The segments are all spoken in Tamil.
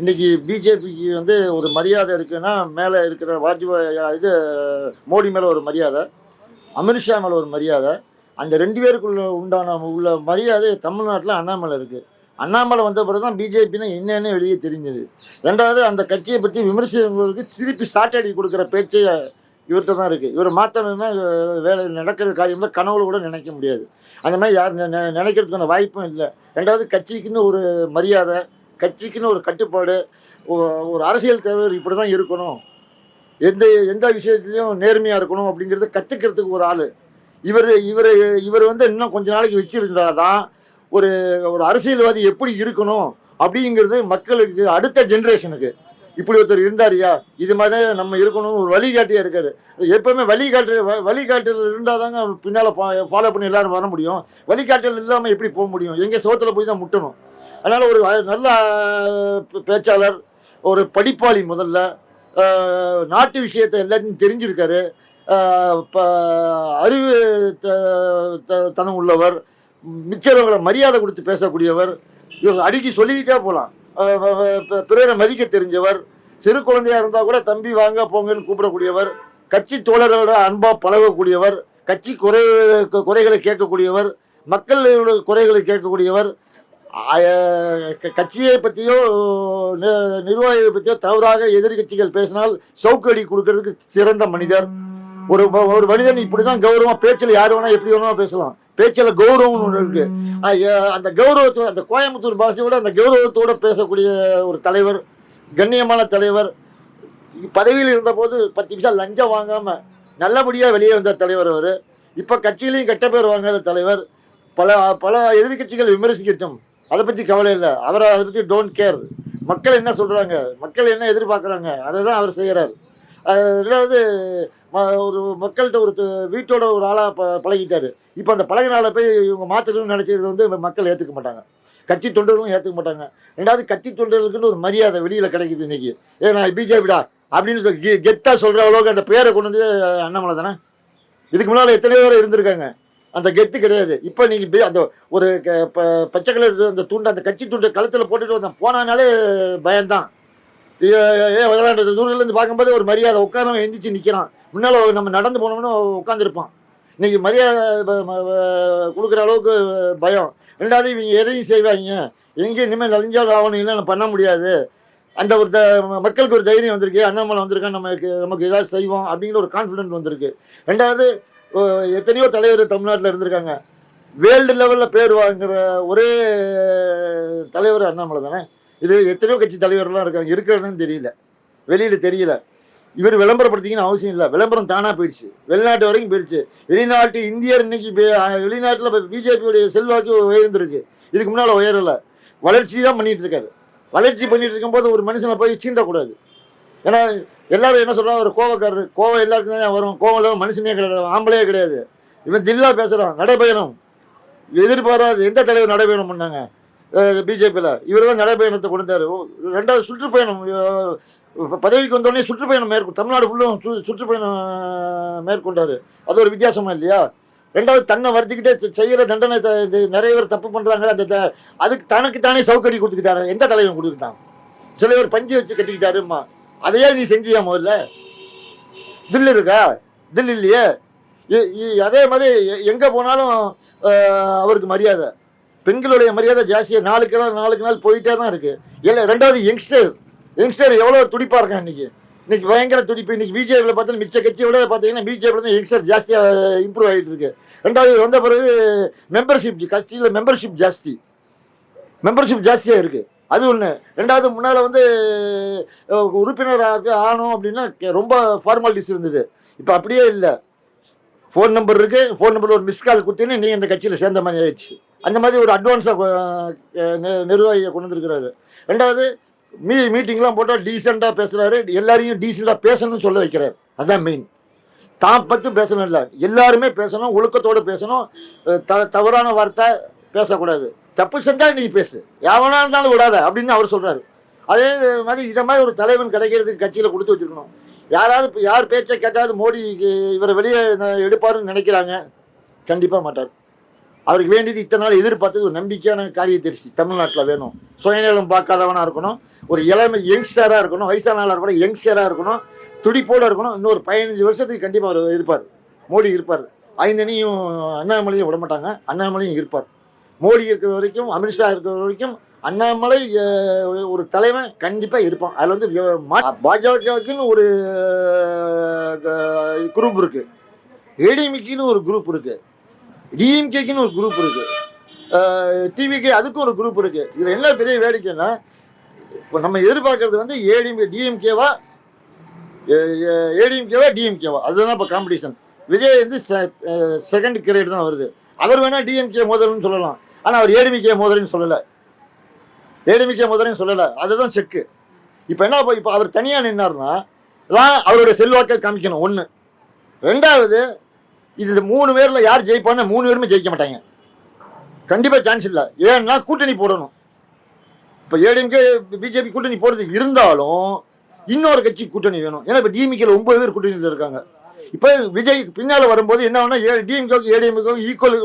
இன்னைக்கு பிஜேபிக்கு வந்து ஒரு மரியாதை இருக்குன்னா மேலே இருக்கிற வாஜ்பாய் இது மோடி மேலே ஒரு மரியாதை அமித்ஷா மேலே ஒரு மரியாதை. அந்த ரெண்டு பேருக்குள்ள உண்டான உள்ள மரியாதை தமிழ்நாட்டில் அண்ணாமலை இருக்குது அண்ணாமலை வந்த பிறகு தான் பிஜேபினா என்னென்னு வெளியே தெரிஞ்சது. ரெண்டாவது அந்த கட்சியை பற்றி விமர்சிக்கிறவங்களுக்கு திருப்பி சாட்டடி கொடுக்குற பேச்சு இவர்கிட்ட தான் இருக்குது இவர் மாற்றணும்னா வேலை நடக்கிற காரியம்லாம் கனவுல கூட நினைக்க முடியாது. அந்த மாதிரி யார் நினைக்கிறதுக்கான வாய்ப்பும் இல்லை. ரெண்டாவது கட்சிக்குன்னு ஒரு மரியாதை கட்சிக்குன்னு ஒரு கட்டுப்பாடு ஒரு அரசியல் தலைவர் இப்படி தான் இருக்கணும். எந்த எந்த விஷயத்துலையும் நேர்மையாக இருக்கணும் அப்படிங்கிறத கற்றுக்கிறதுக்கு ஒரு ஆள். இவர் இவர் இவர் வந்து இன்னும் கொஞ்ச நாளைக்கு வச்சுருந்தா தான் ஒரு ஒரு அரசியல்வாதி எப்படி இருக்கணும் அப்படிங்கிறது மக்களுக்கு அடுத்த ஜென்ரேஷனுக்கு. இப்படி ஒருத்தர் இருந்தாரியா? இது மாதிரி நம்ம இருக்கணும். ஒரு வழிகாட்டியா இருக்காரு. எப்பவுமே வழிகாட்டு வ- வழிகாட்டல் இருந்தால் தாங்க பின்னால் ஃபாலோ பண்ணி எல்லாரும் வர முடியும். வழிகாட்டல் இல்லாமல் எப்படி போக முடியும்? எங்கே சோத்தில் போய் தான் முட்டணும். அதனால் ஒரு நல்ல பேச்சாளர் ஒரு படிப்பாளி முதல்ல. நாட்டு விஷயத்தை எல்லாத்தையும் தெரிஞ்சிருக்காரு. ப- அறிவு த- த- தனம் உள்ளவர் மிச்சவங்களை மரியாதை கொடுத்து பேசக்கூடியவர் இவங்க அடிக்கி சொல்லிக்கிட்டே போகலாம் பிறரை மதிக்க தெரிஞ்சவர் சிறு குழந்தையா இருந்தால் கூட தம்பி வாங்க போங்கன்னு கூப்பிடக்கூடியவர் கட்சி தோழர்களோட அன்பாக பழகக்கூடியவர் கட்சி குறை குறைகளை கேட்கக்கூடியவர் மக்களோட குறைகளை கேட்கக்கூடியவர் கட்சியை பற்றியோ நி- நிர்வாகிகளை பற்றியோ தவறாக எதிர்க்கட்சிகள் பேசினால் சவுக்கடி கொடுக்கறதுக்கு சிறந்த மனிதர். ஒரு ஒரு மனிதன் இப்படிதான் கௌரவமா பேச்சில் யார் வேணா எப்படி வேணா பேசலாம். பேச்சில் கௌரவம்னு ஒன்று இருக்கு. அந்த கௌரவத்தோட அந்த கோயம்புத்தூர் பாஷையோட அந்த கௌரவத்தோட பேசக்கூடிய ஒரு தலைவர் கண்ணியமான தலைவர் பதவியில் இருந்தபோது பத்து நிமிஷம் லஞ்சம் வாங்காம நல்லபடியாக வெளியே வந்த தலைவர் அவர். இப்போ கட்சியிலையும் கெட்ட பேர் வாங்காத தலைவர். பல பல எதிர்க்கட்சிகள் விமர்சிக்கட்டும். அதை பற்றி கவலை இல்லை. அவர் அதை பற்றி டோன்ட் கேர் மக்கள் என்ன சொல்கிறாங்க மக்கள் என்ன எதிர்பார்க்குறாங்க? அதை தான் அவர் செய்கிறார் ரெண்டாவது ஒரு மக்கள்கிட்ட ஒரு வீட்டோட ஒரு ஆளாக ப பழகிட்டார். இப்போ அந்த பழகினால போய் இவங்க மாற்றணும்னு நினைக்கிறது வந்து மக்கள் ஏற்றுக்க மாட்டாங்க. கட்சி தொண்டர்களும் ஏற்றுக்க மாட்டாங்க. ரெண்டாவது கட்சி தொண்டர்களுக்குன்னு ஒரு மரியாதை வெளியில் கிடைக்குது இன்னைக்கு. ஏ நான் பிஜேபிடா அப்படின்னு சொல்லி கெ- சொல்கிற அளவுக்கு அந்த பேரை கொண்டு வந்து அண்ணாமலை தானே? இதுக்கு முன்னால் எத்தனையோ பேர் இருந்திருக்காங்க. அந்த கெத்து கிடையாது. இப்போ நீங்கள் அந்த ஒரு க- பச்சை கலர் அந்த துண்டு அந்த கட்சி துண்டை கழுத்தில் போட்டுட்டு வந்தேன். போனானாலே பயம்தான். ஏ ஏ, விளையாண்டு தூரத்துலேருந்து பார்க்கும்போது ஒரு மரியாதை. உட்காரவன் எந்திரிச்சு நிற்கிறான் முன்னால் நம்ம நடந்து போனோம்னு உட்காந்துருப்பான் இன்னைக்கு மரியாதை கொடுக்குற அளவுக்கு பயம். ரெண்டாவது இவங்க எதையும் செய்வாங்க. எங்கேயும் இனிமேல் நலிஞ்சாலும் ஆகணும் இல்லை பண்ண முடியாது. அந்த ஒரு த மக்களுக்கு ஒரு தைரியம் வந்திருக்கு. அண்ணாமலை வந்திருக்கா நமக்கு நமக்கு ஏதாவது செய்வோம் அப்படிங்கிற ஒரு கான்ஃபிடென்ட் வந்திருக்கு. ரெண்டாவது எத்தனையோ தலைவர் தமிழ்நாட்டில் இருந்திருக்காங்க. வேர்ல்டு லெவலில் பேர் வாங்குற ஒரே தலைவர் அண்ணாமலை தானே? இது எத்தனையோ கட்சி தலைவர்லாம் இருக்காங்க. இருக்கிறதுன்னு தெரியல. வெளியில் தெரியல. இவர் விளம்பரப்படுத்திங்கன்னு அவசியம் இல்லை. விளம்பரம் தானாக போயிடுச்சு. வெளிநாட்டு வரைக்கும் போயிடுச்சு. வெளிநாட்டு இந்தியர் இன்னைக்கு வெளிநாட்டில் பிஜேபியுடைய செல்வாக்கு உயர்ந்திருக்கு. இதுக்கு முன்னால் உயரலை. வளர்ச்சி தான் பண்ணிகிட்டு இருக்காரு. வளர்ச்சி பண்ணிட்டு இருக்கும்போது ஒரு மனுஷனை போய் சீண்டக்கூடாது. ஏன்னா எல்லாரும் என்ன சொல்கிறாங்க ஒரு கோவக்காரர் கோவம் எல்லாருக்கும் தான் வரும். கோவம் இல்லாம மனுஷனே கிடையாது ஆம்பளையே கிடையாது. இவன் தில்லா பேசுகிறான் நடைபயணம். எதிர்பாராது எந்த தலைவர் நடைபயணம் பண்ணாங்க? பிஜேபியில். இவர் தான் நடைபயணத்தை கொடுத்தாரு. ஓ, ரெண்டாவது சுற்றுப்பயணம் பதவிக்கு வந்தோடனே சுற்றுப்பயணம் மேற்கொண்டு தமிழ்நாடு ஃபுல்லும் சு சுற்றுப்பயணம் மேற்கொண்டார். அது ஒரு வித்தியாசமா இல்லையா? ரெண்டாவது தன்னை வருத்திக்கிட்டே செய்கிற தண்டனை த- இது நிறைய பேர் தப்பு பண்ணுறாங்க அந்த த- அதுக்கு தனக்கு தானே சவுக்கடி கொடுத்துக்கிட்டாரு. எந்த தலைவன் கொடுத்துட்டான் சில பேர் பஞ்சு வச்சு கட்டிக்கிட்டாருமா அதையே நீ செஞ்சியா முதல்ல? தில் இருக்கா? தில் இல்லையே. அதே மாதிரி எ- எங்க போனாலும் அவருக்கு மரியாதை. பெண்களுடைய மரியாதை ஜாஸ்தியாக நாளுக்கு நாள் நாளுக்கு நாள் போயிட்டே தான் இருக்கு. இல்லை ரெண்டாவது யங்ஸ்டர் யங்ஸ்டர் எவ்வளோ துடிப்பாக இருக்கான் இன்னைக்கு? இன்னைக்கு பயங்கர துடிப்பு. இன்னைக்கு பிஜேபியில் பார்த்தீங்கன்னா மிச்ச கட்சியோட பார்த்தீங்கன்னா பிஜேபியில் தான் யங்ஸ்டர் ஜாஸ்தியாக இம்ப்ரூவ் ஆகிட்டு இருக்கு. ரெண்டாவது வந்த பிறகு மெம்பர்ஷிப் கட்சியில் மெம்பர்ஷிப் ஜாஸ்தி. மெம்பர்ஷிப் ஜாஸ்தியாக இருக்குது அது ஒன்று ரெண்டாவது முன்னால் வந்து உறுப்பினராக ஆனோம் அப்படின்னா ரொம்ப ஃபார்மாலிட்டிஸ் இருந்தது. இப்போ அப்படியே இல்லை. ஃபோன் நம்பர் இருக்குது ஃபோன் நம்பர் ஒரு மிஸ் கால் கொடுத்தீங்கன்னா நீங்கள் இந்த கட்சியில் சேர்ந்த மாதிரி ஆயிடுச்சு. அந்த மாதிரி ஒரு அட்வான்ஸாக நிர்வாகியை கொண்டு வந்துருக்கிறாரு. ரெண்டாவது மீ மீட்டிங்லாம் போட்டால் டீசெண்டாக பேசுகிறாரு எல்லாரையும் டீசெண்டாக பேசணும்னு சொல்ல வைக்கிறார். அதான் மெயின் தான் பற்றி பேசணும் இல்லை. எல்லாருமே பேசணும் ஒழுக்கத்தோடு பேசணும். த தவறான வார்த்தை பேசக்கூடாது. தப்பு செஞ்சால் நீ பேசு. எவனா இருந்தாலும் விடாத அப்படின்னு அவர் சொல்கிறாரு அதே மாதிரி இதை மாதிரி ஒரு தலைவன் கிடைக்கிறதுக்கு கட்சியில் கொடுத்து வச்சிருக்கணும். யாராவது யார் பேச்சை கேட்டாவது மோடி இவரை வெளியே ந- எடுப்பாருன்னு நினைக்கிறாங்க கண்டிப்பாக மாட்டார். அவருக்கு வேண்டியது இத்தனை நாள் எதிர்பார்த்தது ஒரு நம்பிக்கையான காரிய தமிழ்நாட்டில் வேணும். சுயநலம் பார்க்காதவனா இருக்கணும். ஒரு இளமை யங்ஸ்டராக இருக்கணும். வயசான இருக்கணும் யங்ஸ்டராக இருக்கணும். துடிப்போட இருக்கணும். இன்னொரு பதினஞ்சு வருஷத்துக்கு கண்டிப்பாக அவர் இருப்பார். மோடி இருப்பார். ஐந்தனையும் அண்ணாமலையும் விட மாட்டாங்க அண்ணாமலையும் இருப்பார். மோடி இருக்கிற வரைக்கும் அமித்ஷா இருக்கிற வரைக்கும் அண்ணாமலை ஒரு தலைவன் கண்டிப்பாக இருப்பான். அதில் வந்து விய- பாஜகவுக்குன்னு ஒரு குரூப் இருக்கு. ஏடிஎம்கின்னு ஒரு குரூப் இருக்கு. டிஎம்கேக்குன்னு ஒரு குரூப் இருக்கு. டிவிகே அதுக்கும் ஒரு குரூப் இருக்கு. இதில் என்ன பெரிய வேடிக்கைன்னா இப்போ நம்ம எதிர்பார்க்கறது வந்து ஏடிஎம்கே டிஎம்கேவா ஏடிஎம்கேவா டிஎம்கேவா அதுதான் இப்போ காம்படிஷன் விஜய் வந்து செகண்ட் கிரேட் தான் வருது. அவர் வேணால் டிஎம்கே மோதல்னு சொல்லலாம். ஆனால் அவர் ஏடிமிக்கே மோதல்னு சொல்லலை. ஏடிமிக்கே மோதல்னு சொல்லலை. அதுதான் செக்கு இப்போ என்ன இப்போ அவர் தனியாக நின்னார்னா தான் அவருடைய செல்வாக்கை காமிக்கணும். ஒன்று ரெண்டாவது இது மூணு பேரில் யார் ஜெயிப்பான்னு மூணு பேருமே ஜெயிக்க மாட்டாங்க. கண்டிப்பாக சான்ஸ் இல்லை. ஏன்னா கூட்டணி போடணும். இப்போ ஏடிஎம்கே பிஜேபி கூட்டணி போடுறது இருந்தாலும் இன்னொரு கட்சி கூட்டணி வேணும். ஏன்னா இப்போ டிஎம்கேல ஒன்பது பேர் கூட்டணியில் இருக்காங்க. இப்போ விஜய் பின்னால் வரும்போது என்ன ஆகுனா டிஎம்கேக்கு ஏடிஎம்கே ஈக்குவல்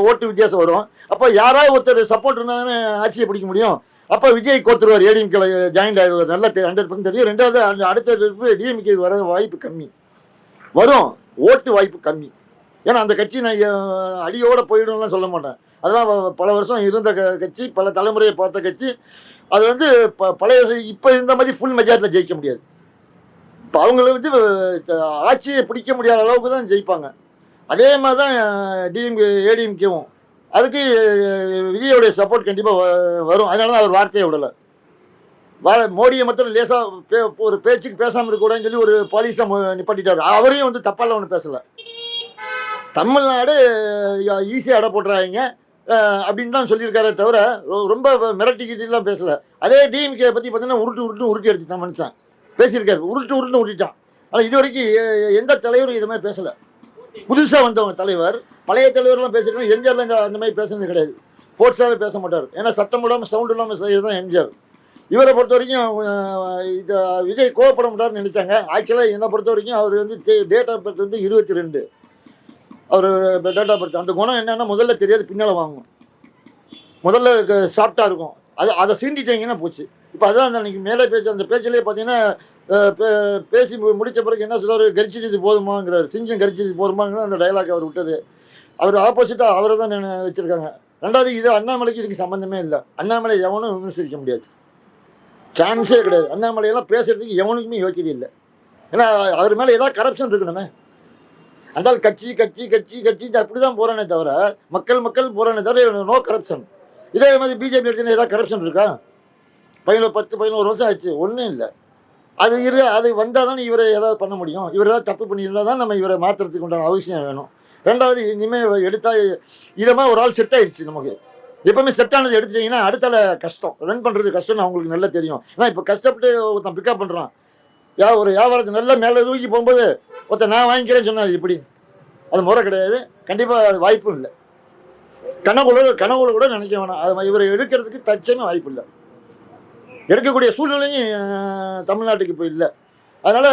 ஓட்டு வித்தியாசம் வரும். அப்போ யாராவது ஒருத்தர் சப்போர்ட் இருந்தாலும் ஆட்சியை பிடிக்க முடியும். அப்போ விஜய் கோத்துருவார் ஏடிஎம்கேல ஜாயின் ஆகிடுவார் நல்லா ஹண்ட்ரட் பர்சன்ட் தெரியும். ரெண்டாவது அந்த அடுத்த டிஎம்கே வர வாய்ப்பு கம்மி. வரும். ஓட்டு வாய்ப்பு கம்மி. ஏன்னா அந்த கட்சி நான் அடியோடு போயிடும்லாம் சொல்ல மாட்டேன். அதெல்லாம் பல வருஷம் இருந்த க- கட்சி பல தலைமுறையை பார்த்த கட்சி. அது வந்து ப- பழைய இப்போ இருந்த மாதிரி ஃபுல் மெஜாரிட்டியில் ஜெயிக்க முடியாது. இப்போ அவங்கள வந்து ஆட்சியை பிடிக்க முடியாத அளவுக்கு தான் ஜெயிப்பாங்க. அதே மாதிரி தான் டிஎம்கே ஏடிஎம்கேவும் அதுக்கு விஜயோடைய சப்போர்ட் கண்டிப்பாக வரும். அதனால தான் அவர் வார்த்தையை விடலை. வா மோடியை மட்டும் லேசாக பே ஒரு பேச்சுக்கு பேசாமல் இருக்கக்கூடாதுன்னு சொல்லி ஒரு பாலிசாக நிப்பாட்டிட்டார். அவரையும் வந்து தப்பாலாம் ஒன்றும் பேசலை. தமிழ்நாடு ஈஸியாக அடை போட்டுறாங்க. அப்படின்னு தான் சொல்லியிருக்காரே தவிர ரொம்ப மிரட்டிக்கிட்டுலாம் பேசலை. அதே டிஎம்கே பற்றி பார்த்தீங்கன்னா உருட்டு உருட்டு உருட்டி எடுத்துட்டான் மனுஷன். பேசியிருக்காரு. உருட்டு உருட்டு உருட்டிட்டான். ஆனால் இது வரைக்கும் எந்த தலைவரும் இது மாதிரி பேசலை. புதுசாக வந்தவங்க தலைவர் பழைய தலைவர்லாம் பேசியிருக்காங்க எம்ஜிஆர்லாம் இந்த அந்த மாதிரி பேசுனது கிடையாது. ஃபோர்ஸாகவே பேச மாட்டார். ஏன்னா சத்தம் இல்லாமல் சவுண்ட் இல்லாமல் செய்கிறது தான் எம்ஜிஆர். இவரை பொறுத்த வரைக்கும் இது விஜய் கோவப்பட மாட்டார்னு நினைச்சாங்க. ஆக்சுவலாக என்னை பொறுத்த வரைக்கும் அவர் வந்து டேட் ஆஃப் பர்த் வந்து இருபத்தி ரெண்டு அவர் டேட் ஆஃப் பர்த் அந்த குணம் என்னென்னா முதல்ல தெரியாது பின்னால் வாங்கும். முதல்ல சாஃப்டாக இருக்கும். அது அதை சீண்டிட்டீங்கன்னா போச்சு. இப்போ அதான் அந்த அன்றைக்கி மேலே பேச்சு அந்த பேச்சிலே பார்த்தீங்கன்னா பே- பேசி முடித்த முடிச்ச பிறகு என்ன சொல்கிறார் கரிச்சிச்சது போதுமாங்கிறார். சிங்கம் கரிச்சிச்சு போதுமாங்கிற அந்த டைலாக் அவர் விட்டது. அவர் ஆப்போசிட்டாக அவரை தான் வச்சுருக்காங்க. ரெண்டாவது இது அண்ணாமலைக்கு இதுக்கு சம்மந்தமே இல்லை. அண்ணாமலை எவனும் விமர்சிக்க முடியாது. சான்ஸே கிடையாது. அண்ணாமலையெல்லாம் பேசுறதுக்கு எவனுக்குமே யோக்கியது இல்லை. ஏன்னா அவர் மேலே ஏதாவது கரப்ஷன் இருக்கணுமே. அந்த கட்சி கட்சி கட்சி கட்சி அப்படி தான் போகிறானே தவிர மக்கள் மக்கள் போகிறானே தவிர நோ கரப்ஷன் இதே மாதிரி பிஜேபி எடுத்துன்னு ஏதாவது கரப்ஷன் இருக்கா? பதினோரு பத்து பதினோரு வருஷம் ஆச்சு. ஒன்றும் இல்லை. அது இரு அது வந்தால் தான் இவரை ஏதாவது பண்ண முடியும். இவர் ஏதாவது தப்பு பண்ணியிருந்தால் தான் நம்ம இவரை மாற்றுறதுக்கு உண்டான அவசியம் வேணும். ரெண்டாவது இனிமேல் எடுத்தால் இதமாக ஒரு ஆள் செட் ஆயிடுச்சு நமக்கு. எப்பவுமே செட் ஆனது எடுத்துட்டீங்கன்னா அடுத்தால கஷ்டம். ரன் பண்ணுறது கஷ்டம்னு அவங்களுக்கு நல்லா தெரியும். ஏன்னா இப்போ கஷ்டப்பட்டு ஒருத்தன் பிக்கப் பண்ணுறான் யா ஒரு வியாபாரத்தை நல்லா மேலே தூக்கி போகும்போது ஒருத்தன் நான் வாங்கிக்கிறேன்னு சொன்னேன் அது இப்படி அது முறை கிடையாது. கண்டிப்பாக அது வாய்ப்பும் இல்லை. கனவுல கனவுல கூட நினைக்க வேணாம். அது இவரை எடுக்கிறதுக்கு தச்சமே வாய்ப்பு இல்லை. எடுக்கக்கூடிய சூழ்நிலையும் தமிழ்நாட்டுக்கு இப்போ இல்லை. அதனால்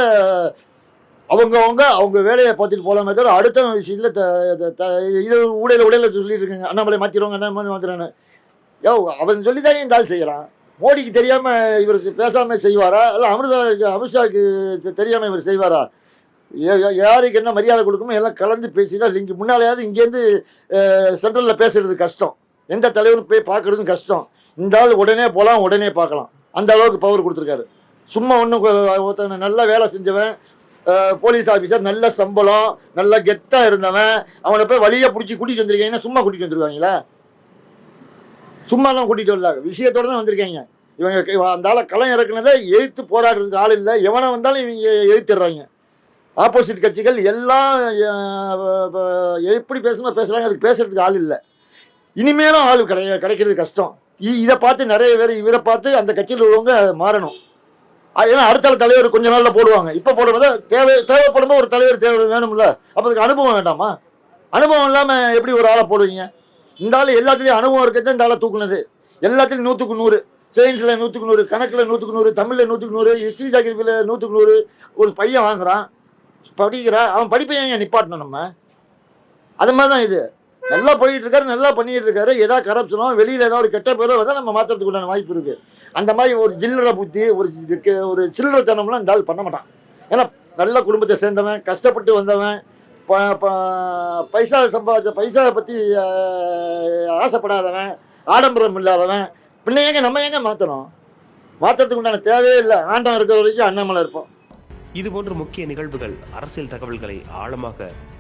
அவங்கவுங்க அவங்க வேலையை பார்த்துட்டு போகலாமே தவிர அடுத்த விஷயத்தில் த த- இது ஊடையில் உடையில சொல்லிட்டு இருக்காங்க. அண்ணாமலை மாற்றிடுவாங்க அண்ணாமலை மாற்றிடுறான்னு யோ அவன் சொல்லி தான் இந்த ஆள் செய்கிறான் மோடிக்கு தெரியாமல் இவர் பேசாமல் செய்வாரா? இல்லை அமிர்தா அமித்ஷாவுக்கு தெ- இவர் செய்வாரா? யாருக்கு என்ன மரியாதை கொடுக்கணும் எல்லாம் கலந்து பேசி தான் இங்கே முன்னாலேயாவது இங்கேருந்து சென்ட்ரலில் பேசுறது கஷ்டம். எந்த தலைவரும் போய் பார்க்குறதும் கஷ்டம். இந்த ஆள் உடனே போகலாம் உடனே பார்க்கலாம். அந்த அளவுக்கு பவர் கொடுத்துருக்காரு. சும்மா ஒன்றும் ஒருத்தன் நல்லா வேலை செஞ்சவன் போலீஸ் ஆஃபீஸர் நல்ல சம்பளம் நல்ல கெத்தாக இருந்தவன் அவனை போய் வழியை பிடிச்சி கூட்டிகிட்டு வந்திருக்கீங்கன்னா சும்மா கூட்டிகிட்டு வந்துருவாங்களா சும்மாலாம் கூட்டிகிட்டு வரல. விஷயத்தோட தான் வந்திருக்காங்க. இவங்க அந்த ஆளை களம் இறக்குனதை எதிர்த்து போராடுறதுக்கு ஆள் இல்லை. எவனை வந்தாலும் இவங்க எதிர்த்துடுறாங்க. ஆப்போசிட் கட்சிகள் எல்லாம் எப்படி பேசணும் பேசுகிறாங்க அதுக்கு பேசுறதுக்கு ஆள் இல்லை. இனிமேலும் ஆள் கிடை கிடைக்கிறது கஷ்டம். இதை பார்த்து நிறைய பேர் இவரை பார்த்து அந்த கட்சியில் உள்ளவங்க மாறணும். ஏன்னா அடுத்த ஆள் தலைவர் கொஞ்ச நாளில் போடுவாங்க. இப்போ போடும்போது தேவை தேவைப்படும் ஒரு தலைவர் தேவை வேணும்ல. அப்போ அதுக்கு அனுபவம் வேண்டாமா? அனுபவம் இல்லாமல் எப்படி ஒரு ஆளை போடுவீங்க? இந்த ஆள் எல்லாத்துலேயும் அனுபவம் இருக்கிறது இந்த ஆளை தூக்குனது. எல்லாத்துலையும் நூற்றுக்கு நூறு. சயின்ஸில் நூற்றுக்கு நூறு கணக்கில் நூற்றுக்கு நூறு தமிழில் நூற்றுக்கு நூறு ஹிஸ்ட்ரி ஜாகிரபியில் நூற்றுக்கு நூறு ஒரு பையன் வாங்குறான். படிக்கிறான். அவன் படிப்பை ஏன் நிப்பாட்டணும் நம்ம? அது மாதிரி தான் இது. நல்லா போயிட்டு இருக்காரு நல்லா பண்ணிட்டு இருக்காரு ஏதாவது கரப்ஷனோ வெளியில ஏதாவது ஒரு கெட்ட பேரோ வந்தால் நம்ம மாத்துறதுக்கு உண்டான வாய்ப்பு இருக்கு. அந்த மாதிரி ஒரு ஜில்லற புத்தி ஒரு ஒரு சில்லறத்தனம்லாம் இந்த ஆள் பண்ண மாட்டான். ஏன்னா நல்ல குடும்பத்தை சேர்ந்தவன் கஷ்டப்பட்டு வந்தவன் பைசா சம்பாதிச்ச பைசாவை பற்றி ஆசைப்படாதவன் ஆடம்பரம் இல்லாதவன் பின்ன ஏங்க நம்ம ஏங்க மாற்றணும் மாற்றத்துக்கு உண்டான தேவையே இல்லை. ஆண்டம் இருக்கிற வரைக்கும் அண்ணாமலை இருப்போம் இது போன்ற முக்கிய நிகழ்வுகள் அரசியல் தகவல்களை ஆழமாக